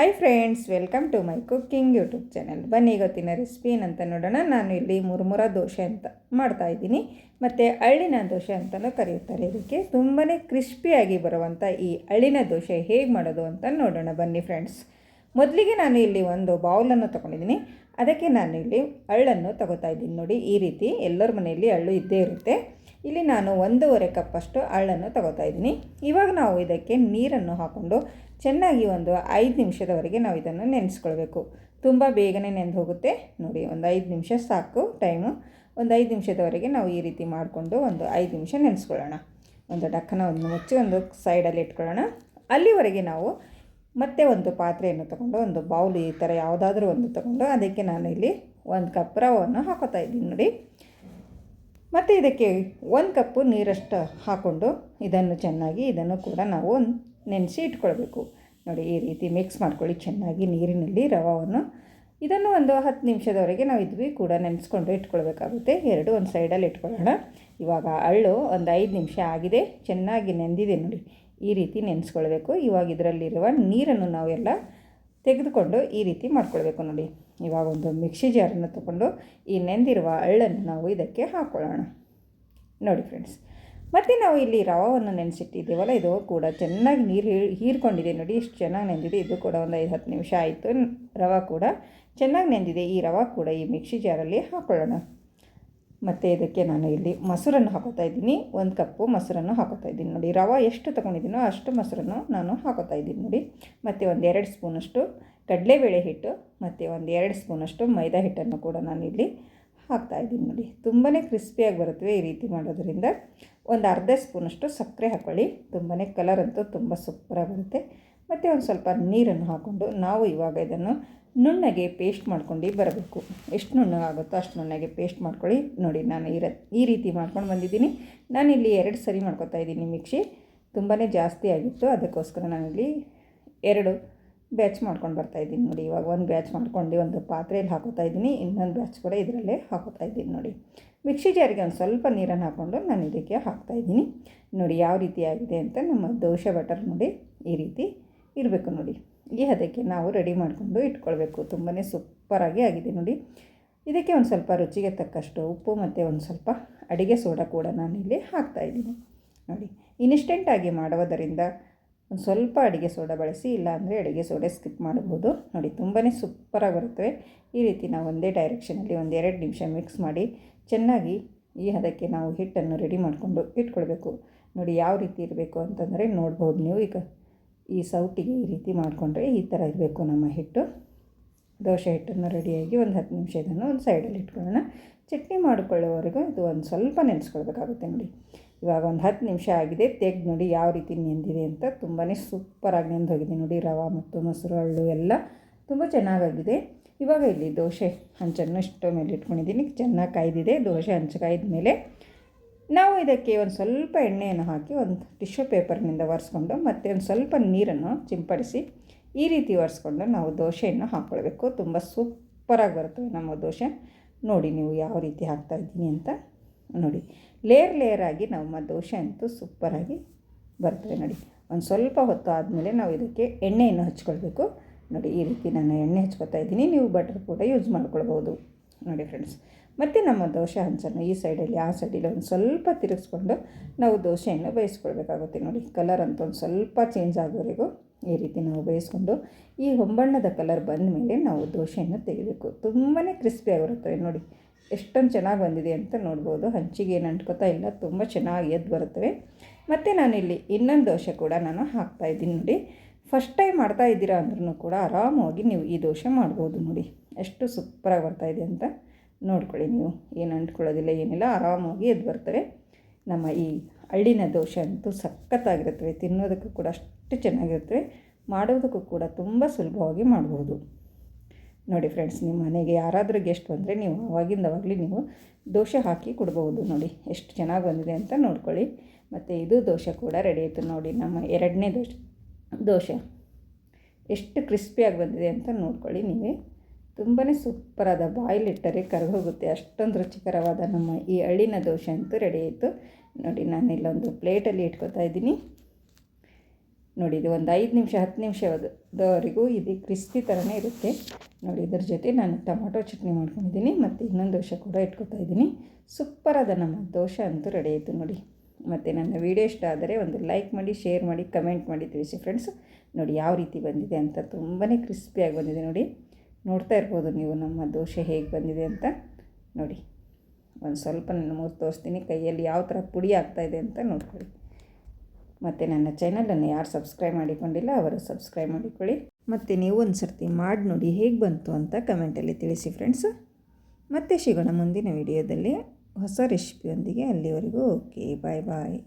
Hi friends welcome to my cooking YouTube channel ಬನ್ನಿ ಗೊತ್ತಿನ recipe ಏನಂತ ನೋಡೋಣ. ನಾನು ಇಲ್ಲಿ ಮುರುಮುರ ದೋಸೆ ಅಂತ ಮಾಡ್ತಾ ಇದ್ದೀನಿ. ಮತ್ತು ಅಳ್ಳಿನ ದೋಸೆ ಅಂತಲೂ ಕರೆಯುತ್ತಾರೆ. ಇದಕ್ಕೆ ತುಂಬಾ ಕ್ರಿಸ್ಪಿಯಾಗಿ ಬರುವಂಥ ಈ ಅಳ್ಳಿನ ದೋಸೆ ಹೇಗೆ ಮಾಡೋದು ಅಂತ ನೋಡೋಣ. ಬನ್ನಿ ಫ್ರೆಂಡ್ಸ್ ಮೊದಲಿಗೆ ನಾನು ಇಲ್ಲಿ ಒಂದು ಬೌಲನ್ನು ತೊಗೊಂಡಿದ್ದೀನಿ. ಅದಕ್ಕೆ ನಾನು ಇಲ್ಲಿ ಅಳ್ಳನ್ನು ತಗೋತಾ ಇದ್ದೀನಿ. ನೋಡಿ, ಈ ರೀತಿ ಎಲ್ಲರ ಮನೆಯಲ್ಲಿ ಅಳ್ಳು ಇದ್ದೇ ಇರುತ್ತೆ. ಇಲ್ಲಿ ನಾನು ಒಂದೂವರೆ ಕಪ್ಪಷ್ಟು ಅಳ್ಳನ್ನು ತಗೋತಾ ಇದ್ದೀನಿ. ಇವಾಗ ನಾವು ಇದಕ್ಕೆ ನೀರನ್ನು ಹಾಕ್ಕೊಂಡು ಚೆನ್ನಾಗಿ ಒಂದು ಐದು ನಿಮಿಷದವರೆಗೆ ನಾವು ಇದನ್ನು ನೆನೆಸ್ಕೊಳ್ಬೇಕು. ತುಂಬ ಬೇಗನೆ ನೆಂದು ಹೋಗುತ್ತೆ. ನೋಡಿ, ಒಂದು ಐದು ನಿಮಿಷ ಸಾಕು ಟೈಮು. ಒಂದು ಐದು ನಿಮಿಷದವರೆಗೆ ನಾವು ಈ ರೀತಿ ಮಾಡಿಕೊಂಡು ಒಂದು ಐದು ನಿಮಿಷ ನೆನೆಸ್ಕೊಳ್ಳೋಣ. ಒಂದು ಡಕ್ಕನ ಒಂದು ಮುಚ್ಚಿ ಒಂದು ಸೈಡಲ್ಲಿ ಇಟ್ಕೊಳ್ಳೋಣ. ಅಲ್ಲಿವರೆಗೆ ನಾವು ಮತ್ತೆ ಒಂದು ಪಾತ್ರೆಯನ್ನು ತಗೊಂಡು, ಒಂದು ಬೌಲ್ ಈ ಥರ ಯಾವುದಾದ್ರೂ ಒಂದು ತಗೊಂಡು, ಅದಕ್ಕೆ ನಾನು ಇಲ್ಲಿ ಒಂದು ಕಪ್ ರವನ್ನು ಹಾಕೋತಾ ಇದ್ದೀನಿ. ನೋಡಿ ಮತ್ತು ಇದಕ್ಕೆ ಒಂದು ಕಪ್ಪು ನೀರಷ್ಟು ಹಾಕ್ಕೊಂಡು ಇದನ್ನು ಚೆನ್ನಾಗಿ ಇದನ್ನು ಕೂಡ ನಾವು ನೆನೆಸಿ ಇಟ್ಕೊಳ್ಬೇಕು. ನೋಡಿ, ಈ ರೀತಿ ಮಿಕ್ಸ್ ಮಾಡ್ಕೊಳ್ಳಿ. ಚೆನ್ನಾಗಿ ನೀರಿನಲ್ಲಿ ರವವನ್ನು. ಇದನ್ನು ಒಂದು ಹತ್ತು ನಿಮಿಷದವರೆಗೆ ನಾವು ಇದ್ವಿ ಕೂಡ ನೆನೆಸ್ಕೊಂಡು ಇಟ್ಕೊಳ್ಬೇಕಾಗುತ್ತೆ. ಎರಡು ಒಂದು ಸೈಡಲ್ಲಿ ಇಟ್ಕೊಳ್ಳೋಣ. ಇವಾಗ ಅಳ್ಳು ಒಂದು ಐದು ನಿಮಿಷ ಆಗಿದೆ. ಚೆನ್ನಾಗಿ ನೆಂದಿದೆ ನೋಡಿ. ಈ ರೀತಿ ನೆನೆಸ್ಕೊಳ್ಬೇಕು. ಇವಾಗ ಇದರಲ್ಲಿರುವ ನೀರನ್ನು ನಾವೆಲ್ಲ ತೆಗೆದುಕೊಂಡು ಈ ರೀತಿ ಮಾಡ್ಕೊಳ್ಬೇಕು ನೋಡಿ. ಇವಾಗ ಒಂದು ಮಿಕ್ಸಿ ಜಾರನ್ನು ತಗೊಂಡು ಈ ನೆಂದಿರುವ ಅಳ್ಳನ್ನು ನಾವು ಇದಕ್ಕೆ ಹಾಕ್ಕೊಳ್ಳೋಣ ನೋಡಿ ಫ್ರೆಂಡ್ಸ್ ಮತ್ತು ನಾವು ಇಲ್ಲಿ ರವವನ್ನು ನೆನೆಸಿಟ್ಟಿದ್ದೀವಲ್ಲ, ಇದು ಕೂಡ ಚೆನ್ನಾಗಿ ನೀರು ಹೀರ್ಕೊಂಡಿದೆ ನೋಡಿ, ಇಷ್ಟು ಚೆನ್ನಾಗಿ ನೆಂದಿದೆ. ಇದು ಕೂಡ ಒಂದು ಐದು ಹತ್ತು ನಿಮಿಷ ಆಯಿತು. ರವ ಕೂಡ ಚೆನ್ನಾಗಿ ನೆಂದಿದೆ. ಈ ರವೆ ಕೂಡ ಈ ಮಿಕ್ಸಿ ಜಾರಲ್ಲಿ ಹಾಕ್ಕೊಳ್ಳೋಣ ಮತ್ತು ಇದಕ್ಕೆ ನಾನು ಇಲ್ಲಿ ಮೊಸರನ್ನು ಹಾಕೋತಾ ಇದ್ದೀನಿ. ಒಂದು ಕಪ್ಪು ಮೊಸರನ್ನು ಹಾಕೋತಾ ಇದ್ದೀನಿ. ನೋಡಿ, ರವೆ ಎಷ್ಟು ತೊಗೊಂಡಿದ್ದೀನೋ ಅಷ್ಟು ಮೊಸರನ್ನು ನಾನು ಹಾಕೋತಾ ಇದ್ದೀನಿ ನೋಡಿ. ಮತ್ತು ಒಂದು ಎರಡು ಸ್ಪೂನಷ್ಟು ಕಡಲೆಬೇಳೆ ಹಿಟ್ಟು, ಮತ್ತು ಒಂದು ಎರಡು ಸ್ಪೂನಷ್ಟು ಮೈದಾ ಹಿಟ್ಟನ್ನು ಕೂಡ ನಾನು ಇಲ್ಲಿ ಹಾಕ್ತಾ ಇದ್ದೀನಿ ನೋಡಿ. ತುಂಬಾ ಕ್ರಿಸ್ಪಿಯಾಗಿ ಬರುತ್ತವೆ ಈ ರೀತಿ ಮಾಡೋದ್ರಿಂದ. ಒಂದು ಅರ್ಧ ಸ್ಪೂನಷ್ಟು ಸಕ್ಕರೆ ಹಾಕ್ಕೊಳ್ಳಿ ತುಂಬಾ ಕಲರ್ ಅಂತೂ ತುಂಬ ಸೂಪರಾಗಿ ಬರುತ್ತೆ. ಮತ್ತು ಒಂದು ಸ್ವಲ್ಪ ನೀರನ್ನು ಹಾಕ್ಕೊಂಡು ನಾವು ಇವಾಗ ಇದನ್ನು ನುಣ್ಣಗೆ ಪೇಸ್ಟ್ ಮಾಡ್ಕೊಂಡು ಬರಬೇಕು. ಎಷ್ಟು ನುಣ್ಣಗಾಗುತ್ತೋ ಅಷ್ಟು ನುಣ್ಣಗೆ ಪೇಸ್ಟ್ ಮಾಡ್ಕೊಳ್ಳಿ. ನೋಡಿ, ನಾನು ಈ ಈ ರೀತಿ ಮಾಡ್ಕೊಂಡು ಬಂದಿದ್ದೀನಿ. ನಾನಿಲ್ಲಿ ಎರಡು ಸರಿ ಮಾಡ್ಕೊತಾ ಇದ್ದೀನಿ ಮಿಕ್ಸಿ. ತುಂಬಾ ಜಾಸ್ತಿ ಆಗಿತ್ತು. ಅದಕ್ಕೋಸ್ಕರ ನಾನಿಲ್ಲಿ ಎರಡು ಬ್ಯಾಚ್ ಮಾಡ್ಕೊಂಡು ಬರ್ತಾ ಇದ್ದೀನಿ. ನೋಡಿ, ಇವಾಗ ಒಂದು ಬ್ಯಾಚ್ ಮಾಡ್ಕೊಂಡು ಒಂದು ಪಾತ್ರೆಯಲ್ಲಿ ಹಾಕೋತಾ ಇದ್ದೀನಿ. ಇನ್ನೊಂದು ಬ್ಯಾಚ್ ಕೂಡ ಇದರಲ್ಲೇ ಹಾಕೋತಾ ಇದ್ದೀನಿ. ನೋಡಿ, ಮಿಕ್ಸಿ ಜಾರಿಗೆ ಒಂದು ಸ್ವಲ್ಪ ನೀರನ್ನು ಹಾಕ್ಕೊಂಡು ನಾನು ಇದಕ್ಕೆ ಹಾಕ್ತಾಯಿದ್ದೀನಿ ನೋಡಿ, ಯಾವ ರೀತಿ ಆಗಿದೆ ಅಂತ ನಮ್ಮ ದೋಸೆ ಬಟರ್ ನೋಡಿ, ಈ ರೀತಿ ಇರಬೇಕು ನೋಡಿ. ಈ ಹದಕ್ಕೆ ನಾವು ರೆಡಿ ಮಾಡಿಕೊಂಡು ಇಟ್ಕೊಳ್ಬೇಕು. ತುಂಬಾ ಸೂಪರಾಗಿ ಆಗಿದೆ ನೋಡಿ. ಇದಕ್ಕೆ ಒಂದು ಸ್ವಲ್ಪ ರುಚಿಗೆ ತಕ್ಕಷ್ಟು ಉಪ್ಪು ಮತ್ತು ಒಂದು ಸ್ವಲ್ಪ ಅಡುಗೆ ಸೋಡಾ ಕೂಡ ನಾನಿಲ್ಲಿ ಹಾಕ್ತಾಯಿದ್ದೀನಿ ನೋಡಿ ಇನ್ಸ್ಟೆಂಟಾಗಿ ಮಾಡುವುದರಿಂದ ಒಂದು ಸ್ವಲ್ಪ ಅಡುಗೆ ಸೋಡಾ ಬಳಸಿ, ಇಲ್ಲಾಂದರೆ ಅಡುಗೆ ಸೋಡಾ ಸ್ಕಿಪ್ ಮಾಡಬಹುದು. ನೋಡಿ ತುಂಬಾ ಸೂಪರಾಗಿ ಬರುತ್ತವೆ ಈ ರೀತಿ ನಾವು ಒಂದೇ ಡೈರೆಕ್ಷನಲ್ಲಿ ಒಂದು ಎರಡು ನಿಮಿಷ ಮಿಕ್ಸ್ ಮಾಡಿ ಚೆನ್ನಾಗಿ ಈ ಹದಕ್ಕೆ ನಾವು ಹಿಟ್ಟನ್ನು ರೆಡಿ ಮಾಡಿಕೊಂಡು ಇಟ್ಕೊಳ್ಬೇಕು. ನೋಡಿ, ಯಾವ ರೀತಿ ಇರಬೇಕು ಅಂತಂದರೆ ನೋಡ್ಬೋದು ನೀವು ಈಗ. ಈ ಸೌಟಿಗೆ ಈ ರೀತಿ ಮಾಡಿಕೊಂಡ್ರೆ ಈ ಥರ ಇರಬೇಕು ನಮ್ಮ ಹಿಟ್ಟು. ದೋಸೆ ಹಿಟ್ಟನ್ನು ರೆಡಿಯಾಗಿ ಒಂದು ಹತ್ತು ನಿಮಿಷ ಇದನ್ನು ಒಂದು ಸೈಡಲ್ಲಿ ಇಟ್ಕೊಳ್ಳೋಣ. ಚಟ್ನಿ ಮಾಡಿಕೊಳ್ಳೋವರೆಗೂ ಇದು ಒಂದು ಸ್ವಲ್ಪ ನೆನೆಸ್ಕೊಳ್ಬೇಕಾಗುತ್ತೆ ನೋಡಿ. ಇವಾಗ ಒಂದು ಹತ್ತು ನಿಮಿಷ ಆಗಿದೆ. ತೆಗ್ದು ನೋಡಿ ಯಾವ ರೀತಿ ನೆಂದಿದೆ ಅಂತ. ತುಂಬಾ ಸೂಪರಾಗಿ ನೆಂದು ಹೋಗಿದೆ ನೋಡಿ. ರವೆ ಮತ್ತು ಮೊಸರು ಹಳ್ಳು ಎಲ್ಲ ತುಂಬ ಚೆನ್ನಾಗಾಗಿದೆ. ಇವಾಗ ಇಲ್ಲಿ ದೋಸೆ ಹಂಚನ್ನು ಇಷ್ಟು ಮೇಲೆ ಇಟ್ಕೊಂಡಿದ್ದೀನಿ. ಚೆನ್ನಾಗಿ ಕಾಯ್ದಿದೆ. ದೋಸೆ ಹಂಚು ಕಾಯ್ದ ಮೇಲೆ ನಾವು ಇದಕ್ಕೆ ಒಂದು ಸ್ವಲ್ಪ ಎಣ್ಣೆಯನ್ನು ಹಾಕಿ ಒಂದು ಟಿಶ್ಯೂ ಪೇಪರ್ನಿಂದ ಒರೆಸ್ಕೊಂಡು ಮತ್ತು ಒಂದು ಸ್ವಲ್ಪ ನೀರನ್ನು ಚಿಂಪಡಿಸಿ ಈ ರೀತಿ ಒರೆಸ್ಕೊಂಡು ನಾವು ದೋಸೆಯನ್ನು ಹಾಕ್ಕೊಳ್ಬೇಕು. ತುಂಬ ಸೂಪರಾಗಿ ಬರುತ್ತೆ ನಮ್ಮ ದೋಸೆ. ನೋಡಿ ನೀವು ಯಾವ ರೀತಿ ಹಾಕ್ತಾಯಿದ್ದೀನಿ ಅಂತ ನೋಡಿ. ಲೇಯರ್ ಲೇಯರ್ ಆಗಿ ನಮ್ಮ ದೋಸೆ ಅಂತೂ ಸೂಪರಾಗಿ ಬರ್ತವೆ ನೋಡಿ. ಒಂದು ಸ್ವಲ್ಪ ಹೊತ್ತು ಆದಮೇಲೆ ನಾವು ಇದಕ್ಕೆ ಎಣ್ಣೆಯನ್ನು ಹಚ್ಕೊಳ್ಬೇಕು. ನೋಡಿ ಈ ರೀತಿ ನಾನು ಎಣ್ಣೆ ಹಚ್ಕೊತಾ ಇದ್ದೀನಿ. ನೀವು ಬಟರ್ ಕೂಡ ಯೂಸ್ ಮಾಡ್ಕೊಳ್ಬೋದು. ನೋಡಿ ಫ್ರೆಂಡ್ಸ್ ಮತ್ತು ನಮ್ಮ ದೋಸೆ ಹಂಚನ್ನು ಈ ಸೈಡಲ್ಲಿ, ಆ ಸೈಡಲ್ಲಿ ಒಂದು ಸ್ವಲ್ಪ ತಿರುಗಿಸ್ಕೊಂಡು ನಾವು ದೋಸೆಯನ್ನು ಬೇಯಿಸ್ಕೊಳ್ಬೇಕಾಗುತ್ತೆ ನೋಡಿ. ಕಲರ್ ಅಂತ ಒಂದು ಸ್ವಲ್ಪ ಚೇಂಜ್ ಆಗೋವರೆಗೂ ಈ ರೀತಿ ನಾವು ಬೇಯಿಸ್ಕೊಂಡು ಈ ಹೊಂಬಣ್ಣದ ಕಲರ್ ಬಂದ ಮೇಲೆ ನಾವು ದೋಸೆಯನ್ನು ತೆಗಿಬೇಕು ತುಂಬಾ ಕ್ರಿಸ್ಪಿಯಾಗಿರುತ್ತವೆ ನೋಡಿ. ಎಷ್ಟೊಂದು ಚೆನ್ನಾಗಿ ಬಂದಿದೆ ಅಂತ ನೋಡ್ಬೋದು. ಹಂಚಿಗೆ ಏನು ಅಂಟ್ಕೋತಾ ಇಲ್ಲ, ತುಂಬ ಚೆನ್ನಾಗಿ ಎದ್ದು ಬರುತ್ತವೆ. ಮತ್ತು ನಾನಿಲ್ಲಿ ಇನ್ನೊಂದು ದೋಸೆ ಕೂಡ ನಾನು ಹಾಕ್ತಾಯಿದ್ದೀನಿ ನೋಡಿ. ಫಸ್ಟ್ ಟೈಮ್ ಮಾಡ್ತಾ ಇದ್ದೀರಾ ಅಂದ್ರೂ ಕೂಡ ಆರಾಮವಾಗಿ ನೀವು ಈ ದೋಸೆ ಮಾಡ್ಬೋದು ನೋಡಿ. ಎಷ್ಟು ಸೂಪರಾಗಿ ಬರ್ತಾಯಿದೆ ಅಂತ. ನೋಡ್ಕೊಳ್ಳಿ ನೀವು. ಏನು ಅಂಟ್ಕೊಳ್ಳೋದಿಲ್ಲ, ಏನಿಲ್ಲ. ಆರಾಮಾಗಿ ಎದ್ದು ಬರ್ತವೆ. ನಮ್ಮ ಈ ಹಳ್ಳಿನ ದೋಷ ಅಂತೂ ಸಖತ್ತಾಗಿರುತ್ತವೆ. ತಿನ್ನೋದಕ್ಕೂ ಕೂಡ ಅಷ್ಟು ಚೆನ್ನಾಗಿರುತ್ತವೆ. ಮಾಡೋದಕ್ಕೂ ಕೂಡ ತುಂಬ ಸುಲಭವಾಗಿ ಮಾಡ್ಬೋದು. ನೋಡಿ ಫ್ರೆಂಡ್ಸ್ ನಿಮ್ಮ ಮನೆಗೆ ಯಾರಾದರೂ ಗೆಸ್ಟ್ ಬಂದರೆ ನೀವು ಅವಾಗಿಂದ ಅವಾಗಲೇ ನೀವು ದೋಸೆ ಹಾಕಿ ಕೊಡ್ಬೋದು. ನೋಡಿ, ಎಷ್ಟು ಚೆನ್ನಾಗಿ ಬಂದಿದೆ ಅಂತ ನೋಡ್ಕೊಳ್ಳಿ. ಮತ್ತು ಇದು ದೋಸೆ ಕೂಡ ರೆಡಿ ಆಯಿತು. ನೋಡಿ, ನಮ್ಮ ಎರಡನೇ ದೋಸೆ. ದೋಷ ಎಷ್ಟು ಕ್ರಿಸ್ಪಿಯಾಗಿ ಬಂದಿದೆ ಅಂತ ನೋಡ್ಕೊಳ್ಳಿ ನೀವೇ. ತುಂಬಾ ಸೂಪರಾದ ಬಾಯ್ಲಿಟ್ಟರೆ ಕರಗೋಗುತ್ತೆ ಅಷ್ಟೊಂದು ರುಚಿಕರವಾದ ನಮ್ಮ ಈ ಹಳ್ಳಿನ ದೋಸೆ ಅಂತೂ ರೆಡಿ ಆಯಿತು. ನೋಡಿ, ನಾನು ಇಲ್ಲೊಂದು ಪ್ಲೇಟಲ್ಲಿ ಇಟ್ಕೊತಾ ಇದ್ದೀನಿ. ನೋಡಿ, ಇದು ಒಂದು ಐದು ನಿಮಿಷ, ಹತ್ತು ನಿಮಿಷದವರೆಗೂ ಇದು ಕ್ರಿಸ್ಪಿ ಥರನೇ ಇರುತ್ತೆ. ನೋಡಿ, ಇದ್ರ ಜೊತೆ ನಾನು ಟೊಮೊಟೊ ಚಟ್ನಿ ಮಾಡ್ಕೊಂಡಿದ್ದೀನಿ ಮತ್ತು ಇನ್ನೊಂದು ದೋಸೆ ಕೂಡ ಇಟ್ಕೊತಾ ಇದ್ದೀನಿ. ಸೂಪರಾದ ನಮ್ಮ ದೋಸೆ ಅಂತೂ ರೆಡಿ ಆಯಿತು ನೋಡಿ. ಮತ್ತು ನನ್ನ ವೀಡಿಯೋ ಇಷ್ಟ ಆದರೆ ಒಂದು ಲೈಕ್ ಮಾಡಿ ಶೇರ್ ಮಾಡಿ ಕಮೆಂಟ್ ಮಾಡಿ ತಿಳಿಸಿ ಫ್ರೆಂಡ್ಸ್ ನೋಡಿ, ಯಾವ ರೀತಿ ಬಂದಿದೆ ಅಂತ ತುಂಬಾ ಕ್ರಿಸ್ಪಿಯಾಗಿ ಬಂದಿದೆ ನೋಡಿ. ನೋಡ್ತಾ ಇರ್ಬೋದು ನೀವು ನಮ್ಮ ದೋಷ ಹೇಗೆ ಬಂದಿದೆ ಅಂತ. ನೋಡಿ, ಒಂದು ಸ್ವಲ್ಪ ನಾನು ಮೂರು ತೋರಿಸ್ತೀನಿ, ಕೈಯಲ್ಲಿ ಯಾವ ಥರ ಪುಡಿ ಆಗ್ತಾಯಿದೆ ಅಂತ ನೋಡ್ಕೊಳ್ಳಿ. ಮತ್ತು ನನ್ನ ಚಾನಲನ್ನು ಯಾರು ಸಬ್ಸ್ಕ್ರೈಬ್ ಮಾಡಿಕೊಂಡಿಲ್ಲ, ಅವರು ಸಬ್ಸ್ಕ್ರೈಬ್ ಮಾಡಿಕೊಳ್ಳಿ. ಮತ್ತು ನೀವು ಒಂದು ಸರ್ತಿ ಮಾಡಿ ನೋಡಿ ಹೇಗೆ ಬಂತು ಅಂತ ಕಮೆಂಟಲ್ಲಿ ತಿಳಿಸಿ ಫ್ರೆಂಡ್ಸ್. ಮತ್ತೆ ಸಿಗೋಣ ಮುಂದಿನ ವಿಡಿಯೋದಲ್ಲಿ. ಹೊಸ ರೆಸಿಪಿಯೊಂದಿಗೆ ಅಲ್ಲಿವರೆಗೂ ಓಕೆ, ಬಾಯ್ ಬಾಯ್.